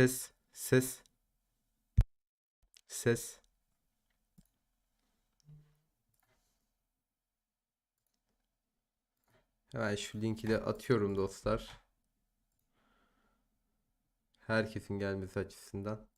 Ses. Ses. Ses. Hemen şu linki de atıyorum dostlar. Herkesin gelmesi açısından.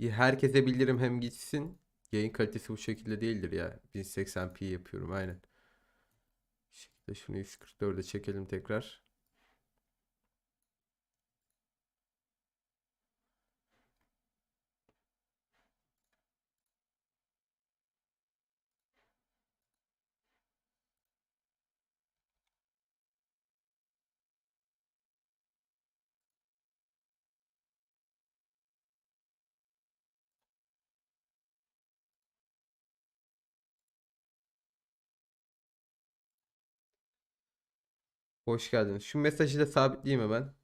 Herkese bildirim hem gitsin. Yayın kalitesi bu şekilde değildir ya. 1080p yapıyorum aynen. Şekilde şunu 144'e çekelim tekrar. Hoş geldiniz. Şu mesajı da sabitleyeyim hemen.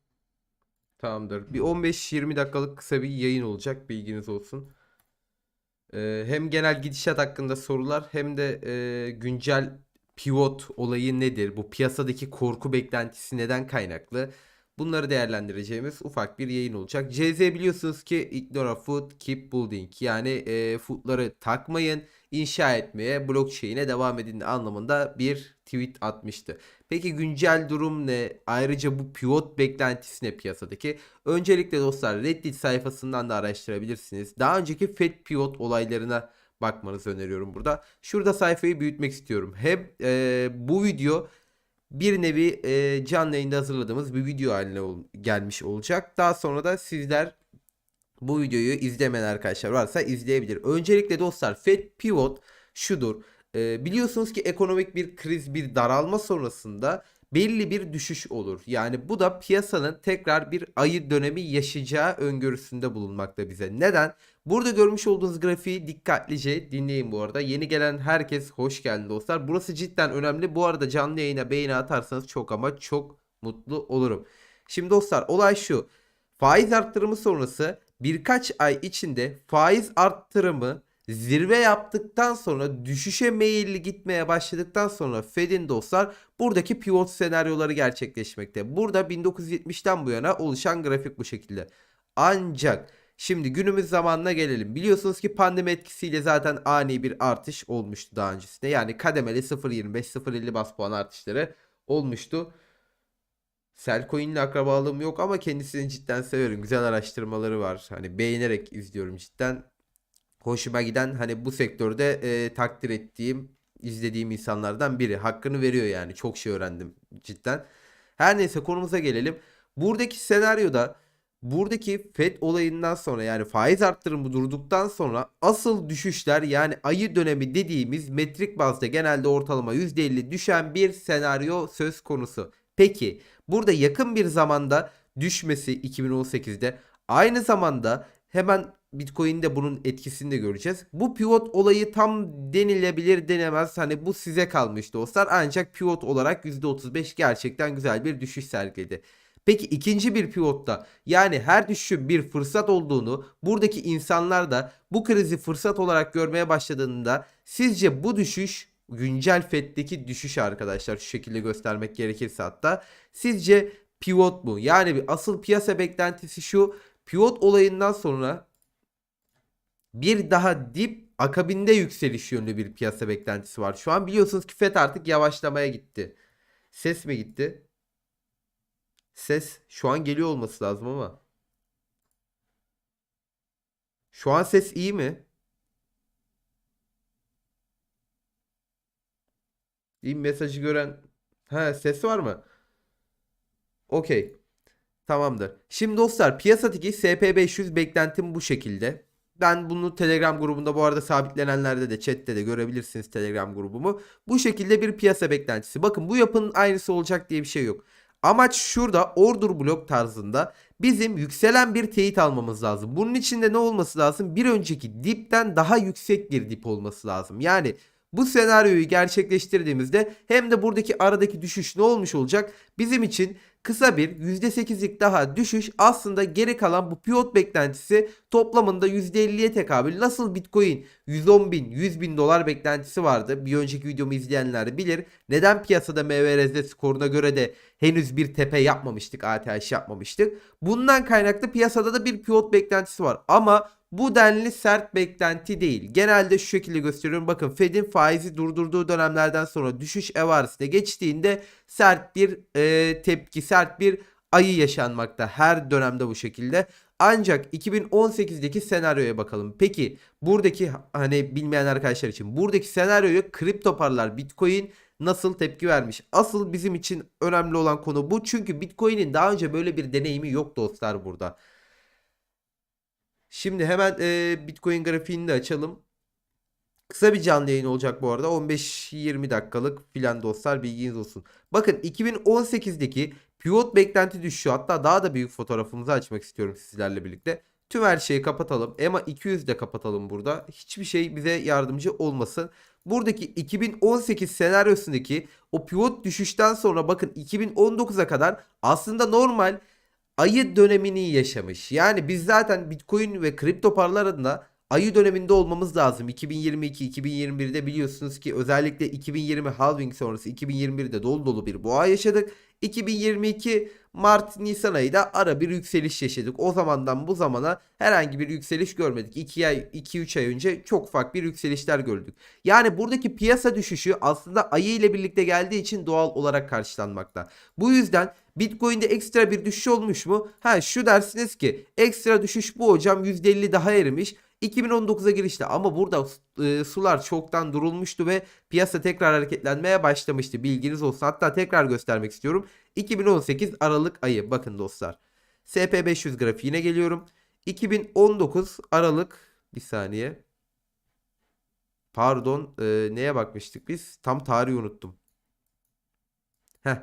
Tamamdır. Bir 15-20 dakikalık kısa bir yayın olacak. Bilginiz olsun. Ee, hem genel gidişat hakkında sorular hem de e, güncel pivot olayı nedir? Bu piyasadaki korku beklentisi neden kaynaklı? Bunları değerlendireceğimiz ufak bir yayın olacak. CZ biliyorsunuz ki ignore a foot, keep building. Yani e, footları takmayın, inşa etmeye, blockchain'e devam edin anlamında bir tweet atmıştı. Peki güncel durum ne? Ayrıca bu pivot beklentisi ne piyasadaki? Öncelikle dostlar Reddit sayfasından da araştırabilirsiniz. Daha önceki Fed pivot olaylarına bakmanızı öneriyorum burada. Şurada sayfayı büyütmek istiyorum. Hem e, bu video bir nevi e, canlı yayında hazırladığımız bir video haline ol- gelmiş olacak. Daha sonra da sizler bu videoyu izlemeyen arkadaşlar varsa izleyebilir. Öncelikle dostlar Fed Pivot şudur. Ee, biliyorsunuz ki ekonomik bir kriz, bir daralma sonrasında belli bir düşüş olur. Yani bu da piyasanın tekrar bir ayı dönemi yaşayacağı öngörüsünde bulunmakta bize. Neden? Burada görmüş olduğunuz grafiği dikkatlice dinleyin bu arada. Yeni gelen herkes hoş geldin dostlar. Burası cidden önemli. Bu arada canlı yayına beğeni atarsanız çok ama çok mutlu olurum. Şimdi dostlar olay şu. Faiz arttırımı sonrası birkaç ay içinde faiz arttırımı zirve yaptıktan sonra düşüşe meyilli gitmeye başladıktan sonra Fed'in dostlar buradaki pivot senaryoları gerçekleşmekte. Burada 1970'ten bu yana oluşan grafik bu şekilde. Ancak şimdi günümüz zamanına gelelim. Biliyorsunuz ki pandemi etkisiyle zaten ani bir artış olmuştu daha öncesinde. Yani kademeli 0.25-0.50 bas puan artışları olmuştu. Selcoin'le akrabalığım yok ama kendisini cidden severim. Güzel araştırmaları var. Hani beğenerek izliyorum cidden. Hoşuma giden hani bu sektörde e, takdir ettiğim, izlediğim insanlardan biri. Hakkını veriyor yani. Çok şey öğrendim cidden. Her neyse konumuza gelelim. Buradaki senaryoda buradaki FED olayından sonra yani faiz arttırımı durduktan sonra asıl düşüşler yani ayı dönemi dediğimiz metrik bazda genelde ortalama %50 düşen bir senaryo söz konusu. Peki burada yakın bir zamanda düşmesi 2018'de aynı zamanda hemen Bitcoin'de bunun etkisini de göreceğiz. Bu pivot olayı tam denilebilir denemez. Hani bu size kalmış dostlar. Ancak pivot olarak %35 gerçekten güzel bir düşüş sergiledi. Peki ikinci bir pivotta yani her düşüşün bir fırsat olduğunu buradaki insanlar da bu krizi fırsat olarak görmeye başladığında sizce bu düşüş güncel FED'deki düşüş arkadaşlar şu şekilde göstermek gerekirse hatta sizce pivot mu? Yani bir asıl piyasa beklentisi şu pivot olayından sonra bir daha dip akabinde yükseliş yönlü bir piyasa beklentisi var. Şu an biliyorsunuz ki FED artık yavaşlamaya gitti. Ses mi gitti? Ses şu an geliyor olması lazım ama. Şu an ses iyi mi? İyi mesajı gören. Ha ses var mı? Okey. Tamamdır. Şimdi dostlar piyasadaki SP500 beklentim bu şekilde. Ben bunu Telegram grubunda bu arada sabitlenenlerde de chatte de görebilirsiniz Telegram grubumu. Bu şekilde bir piyasa beklentisi. Bakın bu yapının aynısı olacak diye bir şey yok. Amaç şurada order blok tarzında bizim yükselen bir teyit almamız lazım. Bunun için de ne olması lazım? Bir önceki dipten daha yüksek bir dip olması lazım. Yani bu senaryoyu gerçekleştirdiğimizde hem de buradaki aradaki düşüş ne olmuş olacak? Bizim için kısa bir %8'lik daha düşüş aslında geri kalan bu pivot beklentisi toplamında %50'ye tekabül. Nasıl Bitcoin 110 bin 100 bin dolar beklentisi vardı. Bir önceki videomu izleyenler bilir. Neden piyasada MVRZ skoruna göre de henüz bir tepe yapmamıştık. ATH yapmamıştık. Bundan kaynaklı piyasada da bir pivot beklentisi var. Ama bu denli sert beklenti değil. Genelde şu şekilde gösteriyorum. Bakın Fed'in faizi durdurduğu dönemlerden sonra düşüş evaresine geçtiğinde sert bir e, tepki, sert bir ayı yaşanmakta. Her dönemde bu şekilde. Ancak 2018'deki senaryoya bakalım. Peki buradaki hani bilmeyen arkadaşlar için buradaki senaryoya kripto paralar Bitcoin nasıl tepki vermiş? Asıl bizim için önemli olan konu bu. Çünkü Bitcoin'in daha önce böyle bir deneyimi yok dostlar burada. Şimdi hemen e, Bitcoin grafiğini de açalım. Kısa bir canlı yayın olacak bu arada. 15-20 dakikalık filan dostlar bilginiz olsun. Bakın 2018'deki pivot beklenti düşüşü hatta daha da büyük fotoğrafımızı açmak istiyorum sizlerle birlikte. Tüm her şeyi kapatalım. EMA 200 de kapatalım burada. Hiçbir şey bize yardımcı olmasın. Buradaki 2018 senaryosundaki o pivot düşüşten sonra bakın 2019'a kadar aslında normal ayı dönemini yaşamış. Yani biz zaten Bitcoin ve kripto paralar adına ayı döneminde olmamız lazım. 2022-2021'de biliyorsunuz ki özellikle 2020 halving sonrası 2021'de dolu dolu bir boğa yaşadık. 2022 Mart Nisan ayında ara bir yükseliş yaşadık. O zamandan bu zamana herhangi bir yükseliş görmedik. 2 ay 2 3 ay önce çok ufak bir yükselişler gördük. Yani buradaki piyasa düşüşü aslında ayı ile birlikte geldiği için doğal olarak karşılanmakta. Bu yüzden Bitcoin'de ekstra bir düşüş olmuş mu? Ha şu dersiniz ki ekstra düşüş bu hocam %50 daha erimiş. 2019'a girişte ama burada e, sular çoktan durulmuştu ve piyasa tekrar hareketlenmeye başlamıştı. Bilginiz olsun. Hatta tekrar göstermek istiyorum. 2018 Aralık ayı bakın dostlar. SP500 grafiğine geliyorum. 2019 Aralık bir saniye. Pardon, e, neye bakmıştık biz? Tam tarihi unuttum. Heh.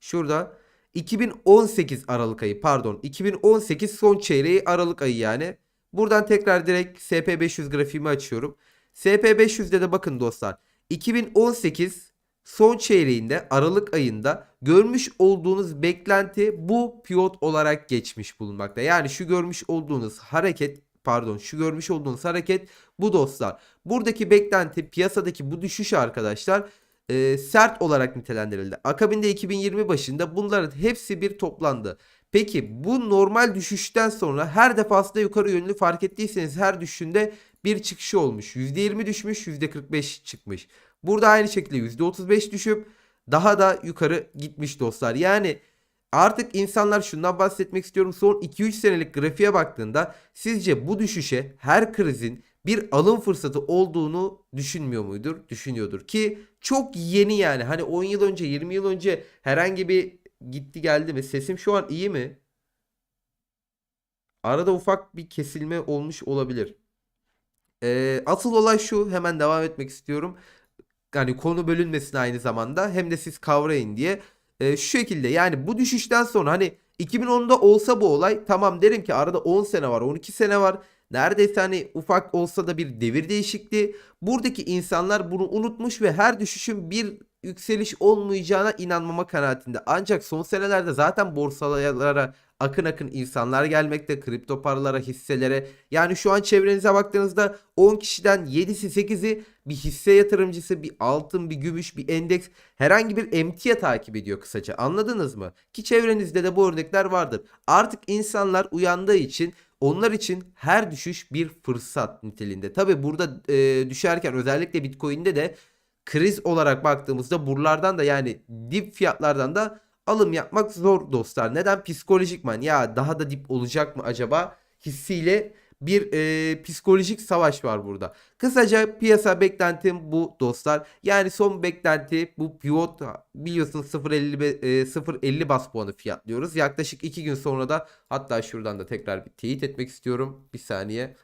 Şurada 2018 Aralık ayı pardon 2018 son çeyreği Aralık ayı yani. Buradan tekrar direkt SP500 grafiğimi açıyorum. SP500'de de bakın dostlar 2018 son çeyreğinde Aralık ayında görmüş olduğunuz beklenti bu pivot olarak geçmiş bulunmakta. Yani şu görmüş olduğunuz hareket pardon şu görmüş olduğunuz hareket bu dostlar. Buradaki beklenti piyasadaki bu düşüş arkadaşlar e, sert olarak nitelendirildi. Akabinde 2020 başında bunların hepsi bir toplandı. Peki bu normal düşüşten sonra her defasında yukarı yönlü fark ettiyseniz her düşüşünde bir çıkışı olmuş. %20 düşmüş %45 çıkmış. Burada aynı şekilde %35 düşüp daha da yukarı gitmiş dostlar. Yani artık insanlar şundan bahsetmek istiyorum. Son 2-3 senelik grafiğe baktığında sizce bu düşüşe her krizin bir alım fırsatı olduğunu düşünmüyor muydur? Düşünüyordur ki çok yeni yani. Hani 10 yıl önce 20 yıl önce herhangi bir gitti geldi mi? Sesim şu an iyi mi? Arada ufak bir kesilme olmuş olabilir. Ee, asıl olay şu. Hemen devam etmek istiyorum. Yani konu bölünmesin aynı zamanda. Hem de siz kavrayın diye. Ee, şu şekilde yani bu düşüşten sonra hani 2010'da olsa bu olay tamam derim ki arada 10 sene var 12 sene var. Neredeyse hani ufak olsa da bir devir değişikliği. Buradaki insanlar bunu unutmuş ve her düşüşün bir yükseliş olmayacağına inanmama kanaatinde. Ancak son senelerde zaten borsalara akın akın insanlar gelmekte. Kripto paralara, hisselere. Yani şu an çevrenize baktığınızda 10 kişiden 7'si 8'i bir hisse yatırımcısı, bir altın, bir gümüş, bir endeks herhangi bir emtia takip ediyor kısaca. Anladınız mı? Ki çevrenizde de bu örnekler vardır. Artık insanlar uyandığı için onlar için her düşüş bir fırsat niteliğinde. Tabi burada e, düşerken özellikle Bitcoin'de de kriz olarak baktığımızda buralardan da yani dip fiyatlardan da alım yapmak zor dostlar. Neden? Psikolojikman ya daha da dip olacak mı acaba hissiyle bir e, psikolojik savaş var burada. Kısaca piyasa beklentim bu dostlar. Yani son beklenti bu pivot biliyorsunuz 0.50 e, 0.50 bas puanı fiyatlıyoruz. Yaklaşık 2 gün sonra da hatta şuradan da tekrar bir teyit etmek istiyorum. Bir saniye.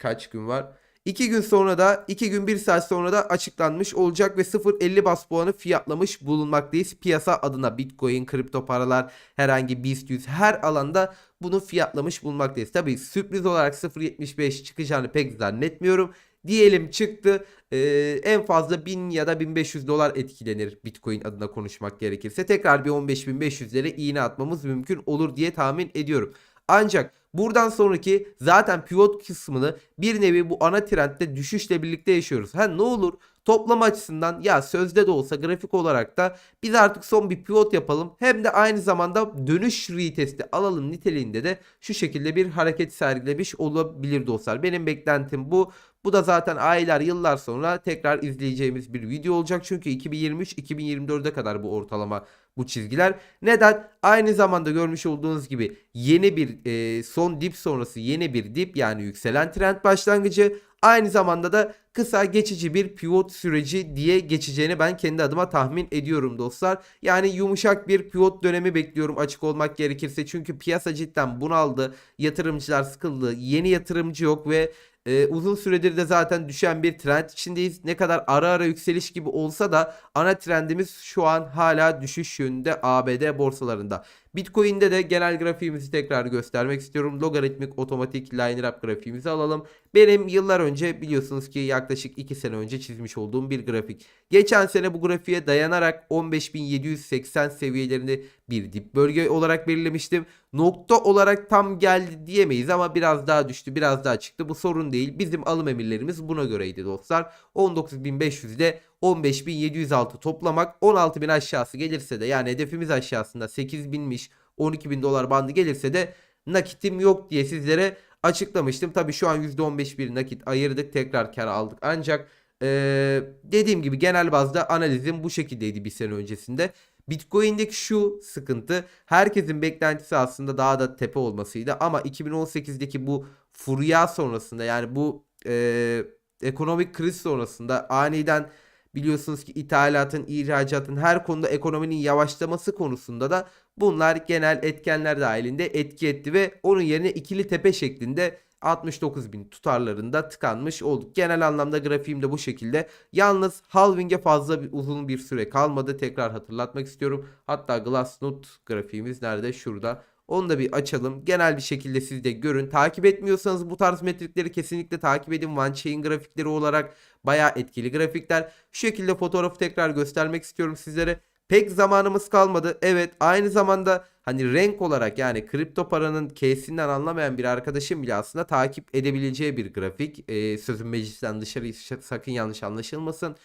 kaç gün var? 2 gün sonra da 2 gün 1 saat sonra da açıklanmış olacak ve 0.50 bas puanı fiyatlamış bulunmaktayız. Piyasa adına Bitcoin, kripto paralar, herhangi BIST 100 her alanda bunu fiyatlamış bulunmaktayız. Tabi sürpriz olarak 0.75 çıkacağını pek zannetmiyorum. Diyelim çıktı Ee, en fazla 1000 ya da 1500 dolar etkilenir Bitcoin adına konuşmak gerekirse. Tekrar bir 15.500'lere iğne atmamız mümkün olur diye tahmin ediyorum. Ancak buradan sonraki zaten pivot kısmını bir nevi bu ana trendde düşüşle birlikte yaşıyoruz. Ha ne olur toplama açısından ya sözde de olsa grafik olarak da biz artık son bir pivot yapalım. Hem de aynı zamanda dönüş retesti alalım niteliğinde de şu şekilde bir hareket sergilemiş olabilir dostlar. Benim beklentim bu. Bu da zaten aylar yıllar sonra tekrar izleyeceğimiz bir video olacak. Çünkü 2023-2024'e kadar bu ortalama bu çizgiler. Neden? Aynı zamanda görmüş olduğunuz gibi yeni bir e, son dip sonrası yeni bir dip yani yükselen trend başlangıcı. Aynı zamanda da kısa geçici bir pivot süreci diye geçeceğini ben kendi adıma tahmin ediyorum dostlar. Yani yumuşak bir pivot dönemi bekliyorum açık olmak gerekirse. Çünkü piyasa cidden bunaldı. Yatırımcılar sıkıldı. Yeni yatırımcı yok ve ee, uzun süredir de zaten düşen bir trend içindeyiz. Ne kadar ara ara yükseliş gibi olsa da ana trendimiz şu an hala düşüş yönünde ABD borsalarında. Bitcoin'de de genel grafiğimizi tekrar göstermek istiyorum. Logaritmik otomatik liner up grafiğimizi alalım. Benim yıllar önce biliyorsunuz ki yaklaşık 2 sene önce çizmiş olduğum bir grafik. Geçen sene bu grafiğe dayanarak 15.780 seviyelerinde bir dip bölge olarak belirlemiştim. Nokta olarak tam geldi diyemeyiz ama biraz daha düştü biraz daha çıktı. Bu sorun değil. Bizim alım emirlerimiz buna göreydi dostlar. 19.500 ile 15.706 toplamak 16.000 aşağısı gelirse de yani hedefimiz aşağısında 8.000'miş 12.000 dolar bandı gelirse de nakitim yok diye sizlere açıklamıştım. Tabi şu an %15 bir nakit ayırdık tekrar kar aldık ancak ee, dediğim gibi genel bazda analizim bu şekildeydi bir sene öncesinde. Bitcoin'deki şu sıkıntı herkesin beklentisi aslında daha da tepe olmasıydı ama 2018'deki bu furya sonrasında yani bu e, ekonomik kriz sonrasında aniden biliyorsunuz ki ithalatın, ihracatın her konuda ekonominin yavaşlaması konusunda da bunlar genel etkenler dahilinde etki etti ve onun yerine ikili tepe şeklinde 69 bin tutarlarında tıkanmış olduk. Genel anlamda grafiğim de bu şekilde. Yalnız halving'e fazla bir, uzun bir süre kalmadı. Tekrar hatırlatmak istiyorum. Hatta Glassnode grafiğimiz nerede? Şurada. Onu da bir açalım. Genel bir şekilde siz de görün. Takip etmiyorsanız bu tarz metrikleri kesinlikle takip edin. One Chain grafikleri olarak bayağı etkili grafikler. Şu şekilde fotoğrafı tekrar göstermek istiyorum sizlere. Pek zamanımız kalmadı. Evet aynı zamanda hani renk olarak yani kripto paranın K'sinden anlamayan bir arkadaşım bile aslında takip edebileceği bir grafik. Ee, sözün meclisten dışarı sakın yanlış anlaşılmasın.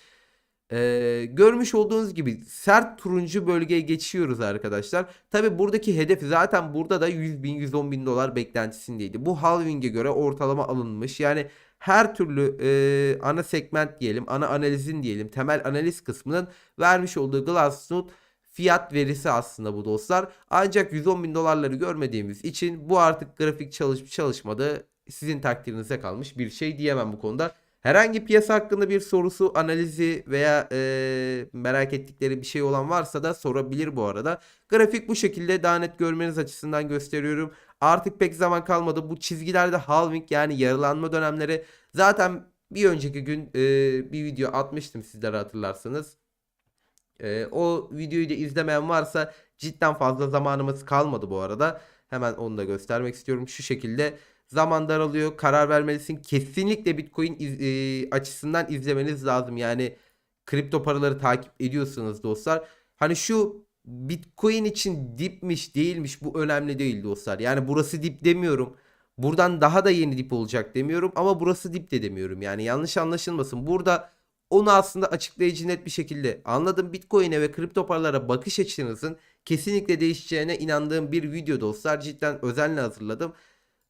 Ee, görmüş olduğunuz gibi sert turuncu bölgeye geçiyoruz arkadaşlar. Tabi buradaki hedef zaten burada da 100 bin 110 bin dolar beklentisindeydi. Bu halving'e göre ortalama alınmış. Yani her türlü e, ana segment diyelim, ana analizin diyelim, temel analiz kısmının vermiş olduğu Glassnode fiyat verisi aslında bu dostlar. Ancak 110 bin dolarları görmediğimiz için bu artık grafik çalışıp çalışmadı. Sizin takdirinize kalmış bir şey diyemem bu konuda. Herhangi piyasa hakkında bir sorusu, analizi veya e, merak ettikleri bir şey olan varsa da sorabilir bu arada. Grafik bu şekilde daha net görmeniz açısından gösteriyorum. Artık pek zaman kalmadı. Bu çizgilerde halving yani yarılanma dönemleri zaten bir önceki gün e, bir video atmıştım sizlere hatırlarsanız. E, o videoyu da izlemeyen varsa cidden fazla zamanımız kalmadı bu arada. Hemen onu da göstermek istiyorum. Şu şekilde zaman daralıyor. Karar vermelisin. Kesinlikle Bitcoin iz, e, açısından izlemeniz lazım. Yani kripto paraları takip ediyorsunuz dostlar. Hani şu Bitcoin için dipmiş değilmiş bu önemli değil dostlar. Yani burası dip demiyorum. Buradan daha da yeni dip olacak demiyorum ama burası dip de demiyorum. Yani yanlış anlaşılmasın. Burada onu aslında açıklayıcı net bir şekilde anladım. Bitcoin'e ve kripto paralara bakış açınızın kesinlikle değişeceğine inandığım bir video dostlar. Cidden özenle hazırladım.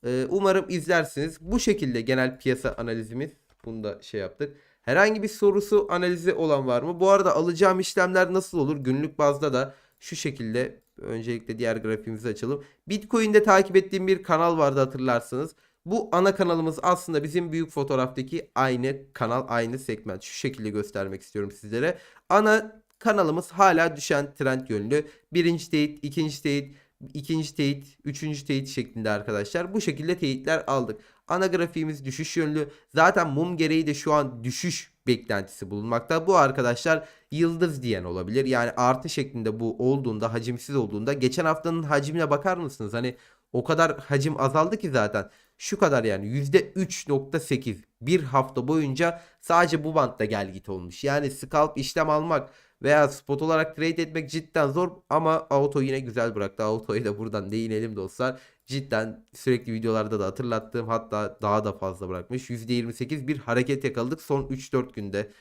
Ee, umarım izlersiniz. Bu şekilde genel piyasa analizimiz. Bunu da şey yaptık. Herhangi bir sorusu analizi olan var mı? Bu arada alacağım işlemler nasıl olur? Günlük bazda da şu şekilde öncelikle diğer grafiğimizi açalım. Bitcoin'de takip ettiğim bir kanal vardı hatırlarsanız. Bu ana kanalımız aslında bizim büyük fotoğraftaki aynı kanal, aynı segment. Şu şekilde göstermek istiyorum sizlere. Ana kanalımız hala düşen trend yönlü. Birinci teyit, ikinci teyit, ikinci teyit, üçüncü teyit şeklinde arkadaşlar. Bu şekilde teyitler aldık. Ana grafiğimiz düşüş yönlü. Zaten mum gereği de şu an düşüş beklentisi bulunmakta. Bu arkadaşlar yıldız diyen olabilir. Yani artı şeklinde bu olduğunda hacimsiz olduğunda geçen haftanın hacmine bakar mısınız? Hani o kadar hacim azaldı ki zaten. Şu kadar yani %3.8 bir hafta boyunca sadece bu bantta gel git olmuş. Yani scalp işlem almak veya spot olarak trade etmek cidden zor ama auto yine güzel bıraktı. Auto'yu da buradan değinelim dostlar. Cidden sürekli videolarda da hatırlattığım hatta daha da fazla bırakmış. %28 bir hareket yakaladık son 3-4 günde.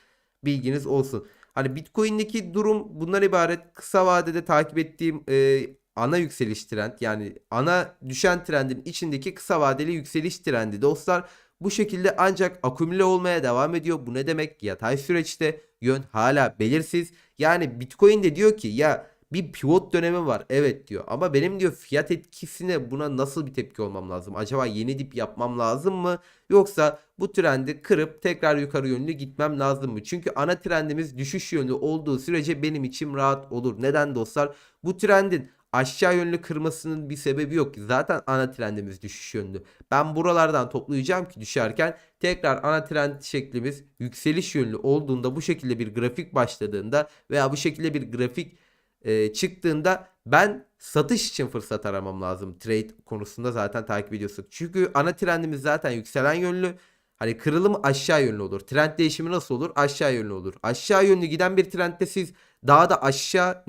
Bilginiz olsun. Hani Bitcoin'deki durum bundan ibaret. Kısa vadede takip ettiğim e, ana yükseliş trend yani ana düşen trendin içindeki kısa vadeli yükseliş trendi dostlar. Bu şekilde ancak akümüle olmaya devam ediyor. Bu ne demek? Yatay süreçte yön hala belirsiz. Yani Bitcoin de diyor ki ya bir pivot dönemi var. Evet diyor. Ama benim diyor fiyat etkisine buna nasıl bir tepki olmam lazım? Acaba yeni dip yapmam lazım mı? Yoksa bu trendi kırıp tekrar yukarı yönlü gitmem lazım mı? Çünkü ana trendimiz düşüş yönlü olduğu sürece benim içim rahat olur. Neden dostlar? Bu trendin aşağı yönlü kırmasının bir sebebi yok. Zaten ana trendimiz düşüş yönlü. Ben buralardan toplayacağım ki düşerken tekrar ana trend şeklimiz yükseliş yönlü olduğunda bu şekilde bir grafik başladığında veya bu şekilde bir grafik e, çıktığında ben satış için fırsat aramam lazım. Trade konusunda zaten takip ediyorsun. Çünkü ana trendimiz zaten yükselen yönlü. Hani kırılım aşağı yönlü olur. Trend değişimi nasıl olur? Aşağı yönlü olur. Aşağı yönlü giden bir trendde siz daha da aşağı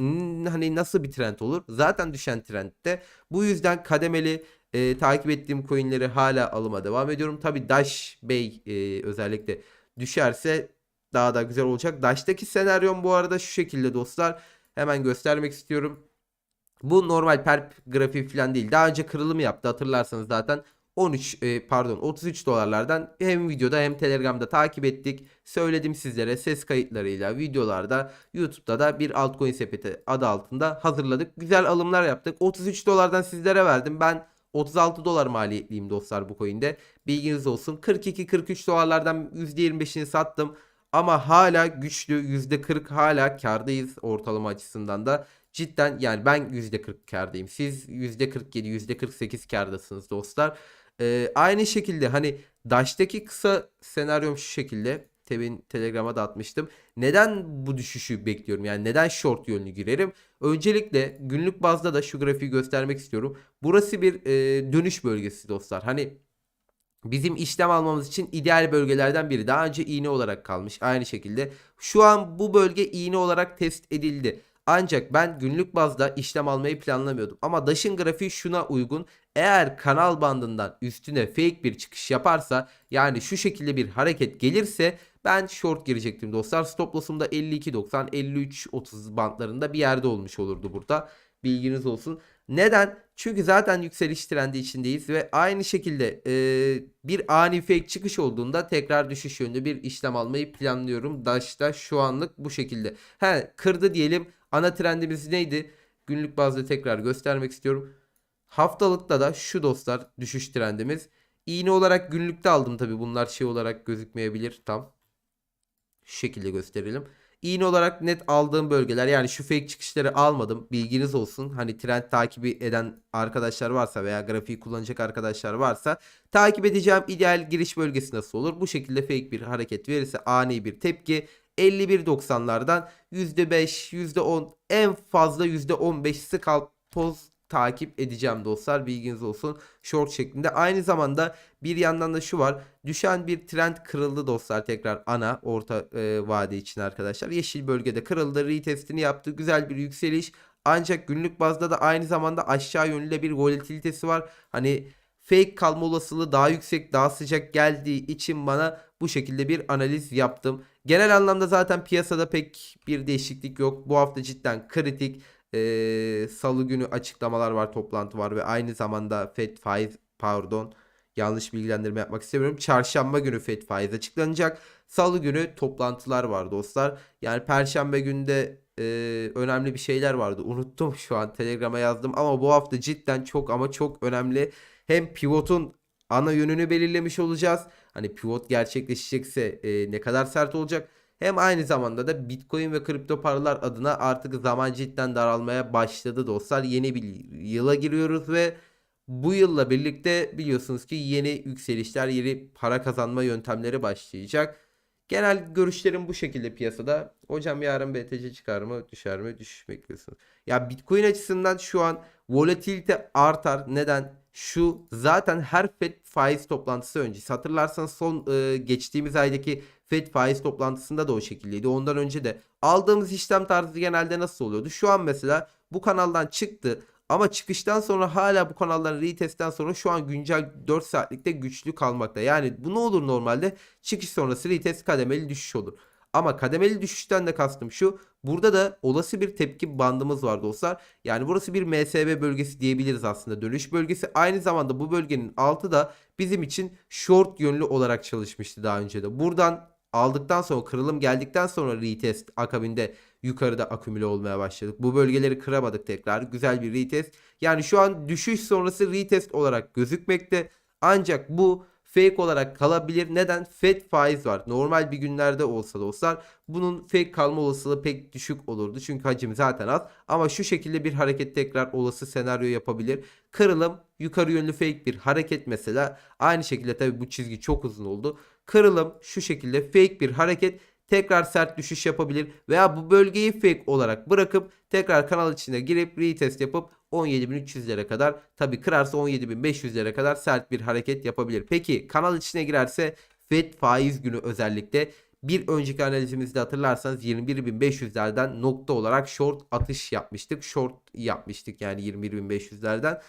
hani nasıl bir trend olur? Zaten düşen trendde. Bu yüzden kademeli e, takip ettiğim coinleri hala alıma devam ediyorum. Tabi Dash Bey e, özellikle düşerse daha da güzel olacak. Dash'taki senaryom bu arada şu şekilde dostlar. Hemen göstermek istiyorum. Bu normal perp grafiği falan değil. Daha önce kırılımı yaptı hatırlarsanız zaten. 13 e, pardon 33 dolarlardan hem videoda hem Telegram'da takip ettik. Söyledim sizlere ses kayıtlarıyla videolarda YouTube'da da bir altcoin sepeti adı altında hazırladık. Güzel alımlar yaptık. 33 dolardan sizlere verdim. Ben 36 dolar maliyetliyim dostlar bu coin'de. Bilginiz olsun. 42-43 dolarlardan %25'ini sattım. Ama hala güçlü %40 hala kardayız ortalama açısından da. Cidden yani ben %40 kardayım. Siz %47 %48 kardasınız dostlar. Ee, aynı şekilde hani Dash'taki kısa senaryom şu şekilde. Tebin Telegram'a da atmıştım. Neden bu düşüşü bekliyorum? Yani neden short yönlü girerim? Öncelikle günlük bazda da şu grafiği göstermek istiyorum. Burası bir e, dönüş bölgesi dostlar. Hani bizim işlem almamız için ideal bölgelerden biri. Daha önce iğne olarak kalmış. Aynı şekilde şu an bu bölge iğne olarak test edildi. Ancak ben günlük bazda işlem almayı planlamıyordum. Ama Dash'ın grafiği şuna uygun. Eğer kanal bandından üstüne fake bir çıkış yaparsa yani şu şekilde bir hareket gelirse ben short girecektim dostlar. Stop loss'um da 52.90 53.30 bantlarında bir yerde olmuş olurdu burada. Bilginiz olsun. Neden? Çünkü zaten yükseliş trendi içindeyiz ve aynı şekilde e, bir ani fake çıkış olduğunda tekrar düşüş yönlü bir işlem almayı planlıyorum. Dash'ta şu anlık bu şekilde. He kırdı diyelim. Ana trendimiz neydi? Günlük bazda tekrar göstermek istiyorum. Haftalıkta da şu dostlar düşüş trendimiz. İğne olarak günlükte aldım tabi bunlar şey olarak gözükmeyebilir tam. Şu şekilde gösterelim. İğne olarak net aldığım bölgeler yani şu fake çıkışları almadım. Bilginiz olsun. Hani trend takibi eden arkadaşlar varsa veya grafiği kullanacak arkadaşlar varsa takip edeceğim ideal giriş bölgesi nasıl olur? Bu şekilde fake bir hareket verirse ani bir tepki 51.90'lardan %5, %10 en fazla %15 scalp toz takip edeceğim dostlar. Bilginiz olsun. Short şeklinde. Aynı zamanda bir yandan da şu var. Düşen bir trend kırıldı dostlar. Tekrar ana orta e, vade için arkadaşlar. Yeşil bölgede kırıldı. Retestini yaptı. Güzel bir yükseliş. Ancak günlük bazda da aynı zamanda aşağı yönlü bir volatilitesi var. Hani fake kalma olasılığı daha yüksek, daha sıcak geldiği için bana bu şekilde bir analiz yaptım. Genel anlamda zaten piyasada pek bir değişiklik yok. Bu hafta cidden kritik. Ee, Salı günü açıklamalar var, toplantı var ve aynı zamanda Fed faiz pardon yanlış bilgilendirme yapmak istemiyorum. Çarşamba günü Fed faiz açıklanacak. Salı günü toplantılar var dostlar. Yani Perşembe günde e, önemli bir şeyler vardı. Unuttum şu an Telegram'a yazdım ama bu hafta cidden çok ama çok önemli. Hem pivotun ana yönünü belirlemiş olacağız. Hani pivot gerçekleşecekse e, ne kadar sert olacak? Hem aynı zamanda da Bitcoin ve kripto paralar adına artık zaman cidden daralmaya başladı dostlar. Yeni bir yıla giriyoruz ve Bu yılla birlikte biliyorsunuz ki yeni yükselişler, yeni para kazanma yöntemleri başlayacak. Genel görüşlerim bu şekilde piyasada. Hocam yarın BTC çıkar mı, düşer mi, düşüş bekliyorsunuz. Ya Bitcoin açısından şu an volatilite artar. Neden? Şu zaten her FED faiz toplantısı öncesi. Hatırlarsanız son e, geçtiğimiz aydaki FED faiz toplantısında da o şekildeydi. Ondan önce de aldığımız işlem tarzı genelde nasıl oluyordu? Şu an mesela bu kanaldan çıktı. Ama çıkıştan sonra hala bu kanalların retestten sonra şu an güncel 4 saatlikte güçlü kalmakta. Yani bu ne olur normalde? Çıkış sonrası retest kademeli düşüş olur. Ama kademeli düşüşten de kastım şu. Burada da olası bir tepki bandımız var dostlar. Yani burası bir MSB bölgesi diyebiliriz aslında. Dönüş bölgesi. Aynı zamanda bu bölgenin altı da bizim için short yönlü olarak çalışmıştı daha önce de. Buradan aldıktan sonra kırılım geldikten sonra retest akabinde yukarıda akümüle olmaya başladık. Bu bölgeleri kıramadık tekrar. Güzel bir retest. Yani şu an düşüş sonrası retest olarak gözükmekte. Ancak bu fake olarak kalabilir. Neden? Fed faiz var. Normal bir günlerde olsa dostlar bunun fake kalma olasılığı pek düşük olurdu. Çünkü hacim zaten az. Ama şu şekilde bir hareket tekrar olası senaryo yapabilir. Kırılım yukarı yönlü fake bir hareket mesela. Aynı şekilde tabii bu çizgi çok uzun oldu. Kırılım şu şekilde fake bir hareket tekrar sert düşüş yapabilir veya bu bölgeyi fake olarak bırakıp tekrar kanal içine girip retest yapıp 17.300'lere kadar tabi kırarsa 17.500'lere kadar sert bir hareket yapabilir. Peki kanal içine girerse FED faiz günü özellikle bir önceki analizimizde hatırlarsanız 21.500'lerden nokta olarak short atış yapmıştık. Short yapmıştık yani 21.500'lerden.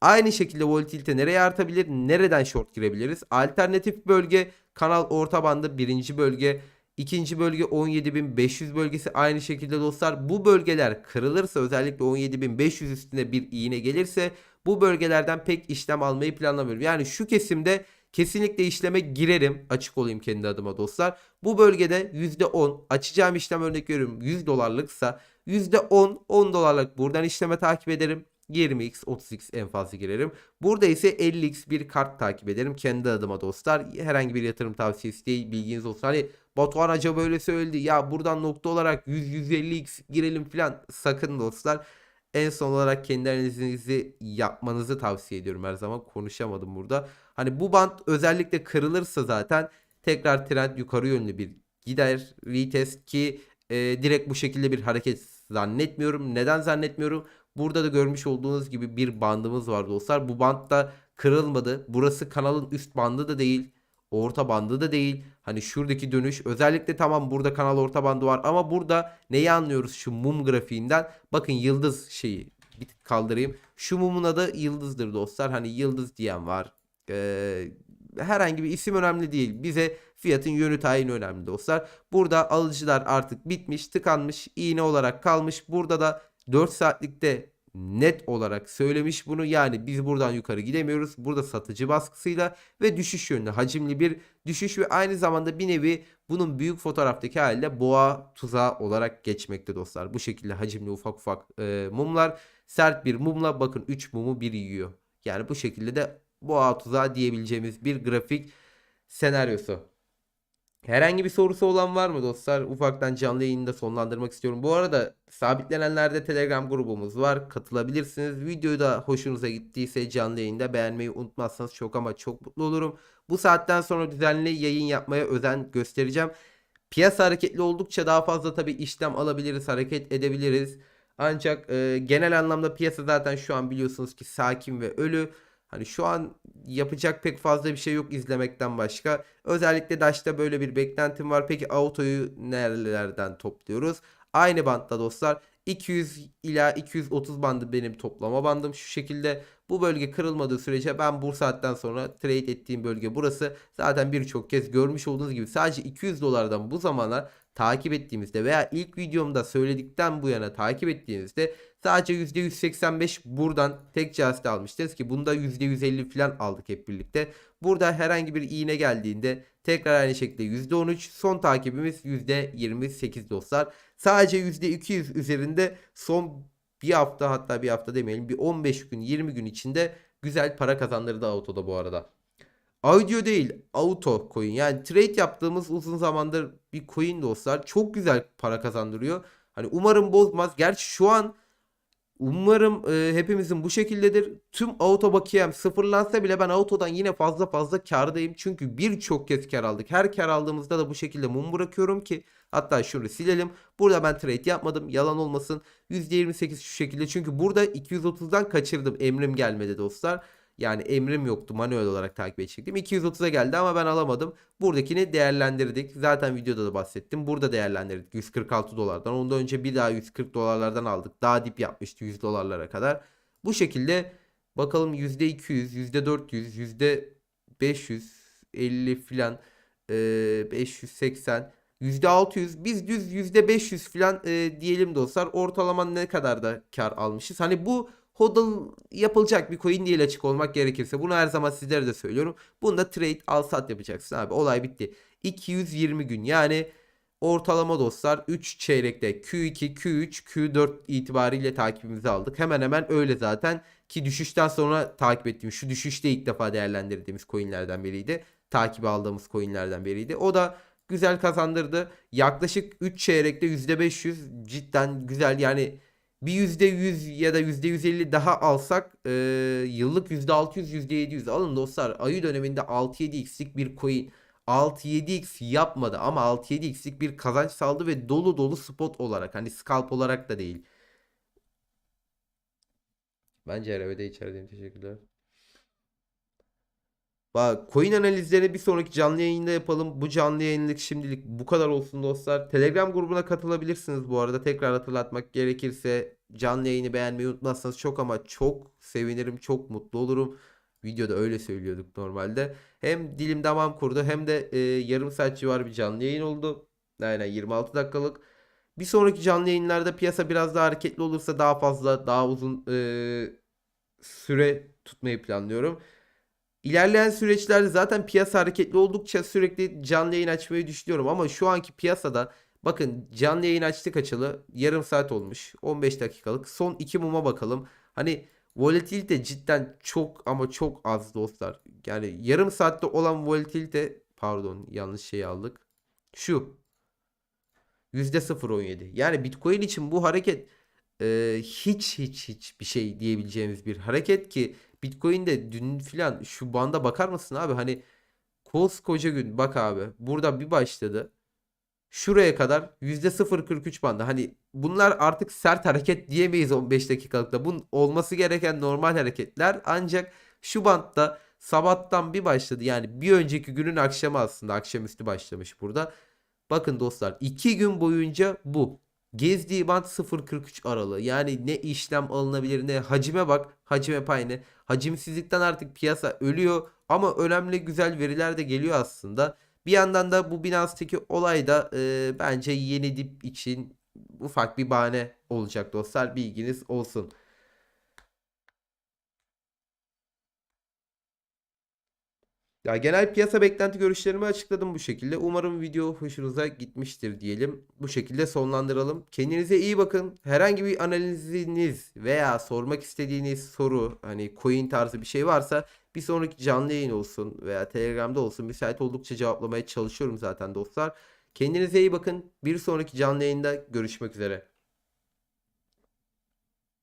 Aynı şekilde volatilite nereye artabilir? Nereden short girebiliriz? Alternatif bölge kanal orta bandı birinci bölge İkinci bölge 17.500 bölgesi aynı şekilde dostlar. Bu bölgeler kırılırsa özellikle 17.500 üstüne bir iğne gelirse bu bölgelerden pek işlem almayı planlamıyorum. Yani şu kesimde kesinlikle işleme girerim. Açık olayım kendi adıma dostlar. Bu bölgede %10 açacağım işlem örnek veriyorum 100 dolarlıksa %10 10 dolarlık buradan işleme takip ederim. 20x 30x en fazla girerim. Burada ise 50x bir kart takip ederim kendi adıma dostlar. Herhangi bir yatırım tavsiyesi değil bilginiz olsun. Hani Batuhan acaba öyle söyledi ya buradan nokta olarak 100-150x girelim falan sakın dostlar. En son olarak kendi analizinizi yapmanızı tavsiye ediyorum her zaman konuşamadım burada. Hani bu band özellikle kırılırsa zaten tekrar trend yukarı yönlü bir gider retest ki e, direkt bu şekilde bir hareket zannetmiyorum. Neden zannetmiyorum? Burada da görmüş olduğunuz gibi bir bandımız var dostlar. Bu band da kırılmadı. Burası kanalın üst bandı da değil. Orta bandı da değil. Hani şuradaki dönüş özellikle tamam burada kanal orta bandı var ama burada neyi anlıyoruz şu mum grafiğinden? Bakın yıldız şeyi bir kaldırayım. Şu mumun adı yıldızdır dostlar. Hani yıldız diyen var. Ee, herhangi bir isim önemli değil. Bize fiyatın yönü tayini önemli dostlar. Burada alıcılar artık bitmiş, tıkanmış, iğne olarak kalmış. Burada da 4 saatlikte net olarak söylemiş bunu. Yani biz buradan yukarı gidemiyoruz. Burada satıcı baskısıyla ve düşüş yönlü hacimli bir düşüş ve aynı zamanda bir nevi bunun büyük fotoğraftaki halde boğa tuzağı olarak geçmekte dostlar. Bu şekilde hacimli ufak ufak e, mumlar sert bir mumla bakın 3 mumu bir yiyor. Yani bu şekilde de boğa tuzağı diyebileceğimiz bir grafik senaryosu. Herhangi bir sorusu olan var mı dostlar? Ufaktan canlı yayını da sonlandırmak istiyorum. Bu arada sabitlenenlerde Telegram grubumuz var. Katılabilirsiniz. Videoyu da hoşunuza gittiyse canlı yayında beğenmeyi unutmazsanız çok ama çok mutlu olurum. Bu saatten sonra düzenli yayın yapmaya özen göstereceğim. Piyasa hareketli oldukça daha fazla tabi işlem alabiliriz, hareket edebiliriz. Ancak e, genel anlamda piyasa zaten şu an biliyorsunuz ki sakin ve ölü. Hani şu an yapacak pek fazla bir şey yok izlemekten başka. Özellikle Dash'ta böyle bir beklentim var. Peki autoyu nerelerden topluyoruz? Aynı bantta dostlar 200 ila 230 bandı benim toplama bandım. Şu şekilde bu bölge kırılmadığı sürece ben bu saatten sonra trade ettiğim bölge burası. Zaten birçok kez görmüş olduğunuz gibi sadece 200 dolardan bu zamana takip ettiğimizde veya ilk videomda söyledikten bu yana takip ettiğimizde sadece %185 buradan tek cihazda almıştınız ki bunda %150 falan aldık hep birlikte. Burada herhangi bir iğne geldiğinde tekrar aynı şekilde %13 son takibimiz %28 dostlar. Sadece %200 üzerinde son bir hafta hatta bir hafta demeyelim bir 15 gün 20 gün içinde güzel para kazandırdı Auto'da bu arada. Audio değil auto coin yani trade yaptığımız uzun zamandır bir coin dostlar çok güzel para kazandırıyor. Hani umarım bozmaz. Gerçi şu an Umarım e, hepimizin bu şekildedir. Tüm auto bakiyem sıfırlansa bile ben autodan yine fazla fazla kârdayım. Çünkü birçok kez kar aldık. Her kar aldığımızda da bu şekilde mum bırakıyorum ki hatta şunu silelim. Burada ben trade yapmadım. Yalan olmasın. %28 şu şekilde. Çünkü burada 230'dan kaçırdım. Emrim gelmedi dostlar. Yani emrim yoktu manuel olarak takip edecektim. 230'a geldi ama ben alamadım. Buradakini değerlendirdik. Zaten videoda da bahsettim. Burada değerlendirdik 146 dolardan. Ondan önce bir daha 140 dolarlardan aldık. Daha dip yapmıştı 100 dolarlara kadar. Bu şekilde bakalım %200, %400, %550 filan e, 580 %600 biz düz %500 filan e, diyelim dostlar. Ortalama ne kadar da kar almışız. Hani bu hodl yapılacak bir coin değil açık olmak gerekirse. Bunu her zaman sizlere de söylüyorum. Bunda trade al sat yapacaksın abi. Olay bitti. 220 gün yani ortalama dostlar 3 çeyrekte Q2, Q3, Q4 itibariyle takibimizi aldık. Hemen hemen öyle zaten ki düşüşten sonra takip ettiğimiz şu düşüşte ilk defa değerlendirdiğimiz coinlerden biriydi. Takibi aldığımız coinlerden biriydi. O da güzel kazandırdı. Yaklaşık 3 çeyrekte %500 cidden güzel yani bir %100 ya da %150 daha alsak e, yıllık %600 %700 alın dostlar. Ayı döneminde 6-7x'lik bir coin 6-7x yapmadı ama 6-7x'lik bir kazanç sağladı ve dolu dolu spot olarak hani scalp olarak da değil. Bence RV'de içerideyim teşekkürler. Bak coin analizlerini bir sonraki canlı yayında yapalım. Bu canlı yayınlık şimdilik bu kadar olsun dostlar. Telegram grubuna katılabilirsiniz bu arada. Tekrar hatırlatmak gerekirse canlı yayını beğenmeyi unutmazsanız çok ama çok sevinirim. Çok mutlu olurum. Videoda öyle söylüyorduk normalde. Hem dilim damağım kurdu hem de e, yarım saat civarı bir canlı yayın oldu. Aynen 26 dakikalık. Bir sonraki canlı yayınlarda piyasa biraz daha hareketli olursa daha fazla daha uzun e, süre tutmayı planlıyorum. İlerleyen süreçlerde zaten piyasa hareketli oldukça sürekli canlı yayın açmayı düşünüyorum ama şu anki piyasada bakın canlı yayın açtık açılı yarım saat olmuş 15 dakikalık son iki muma bakalım. Hani volatilite cidden çok ama çok az dostlar. Yani yarım saatte olan volatilite pardon yanlış şeyi aldık şu %0.17 yani Bitcoin için bu hareket e, hiç hiç hiç bir şey diyebileceğimiz bir hareket ki Bitcoin'de dün filan şu banda bakar mısın abi? Hani koskoca gün bak abi. Burada bir başladı. Şuraya kadar %0.43 bandı. Hani bunlar artık sert hareket diyemeyiz 15 dakikalıkta. Bunun olması gereken normal hareketler. Ancak şu bantta sabahtan bir başladı. Yani bir önceki günün akşamı aslında akşamüstü başlamış burada. Bakın dostlar 2 gün boyunca bu. Gezdiği bant 0.43 aralığı. Yani ne işlem alınabilir ne hacime bak. Hacim hep aynı. Hacimsizlikten artık piyasa ölüyor. Ama önemli güzel veriler de geliyor aslında. Bir yandan da bu Binance'taki olay da e, bence yeni dip için ufak bir bahane olacak dostlar. Bilginiz olsun. Ya genel piyasa beklenti görüşlerimi açıkladım bu şekilde. Umarım video hoşunuza gitmiştir diyelim. Bu şekilde sonlandıralım. Kendinize iyi bakın. Herhangi bir analiziniz veya sormak istediğiniz soru hani coin tarzı bir şey varsa bir sonraki canlı yayın olsun veya Telegram'da olsun müsait oldukça cevaplamaya çalışıyorum zaten dostlar. Kendinize iyi bakın. Bir sonraki canlı yayında görüşmek üzere.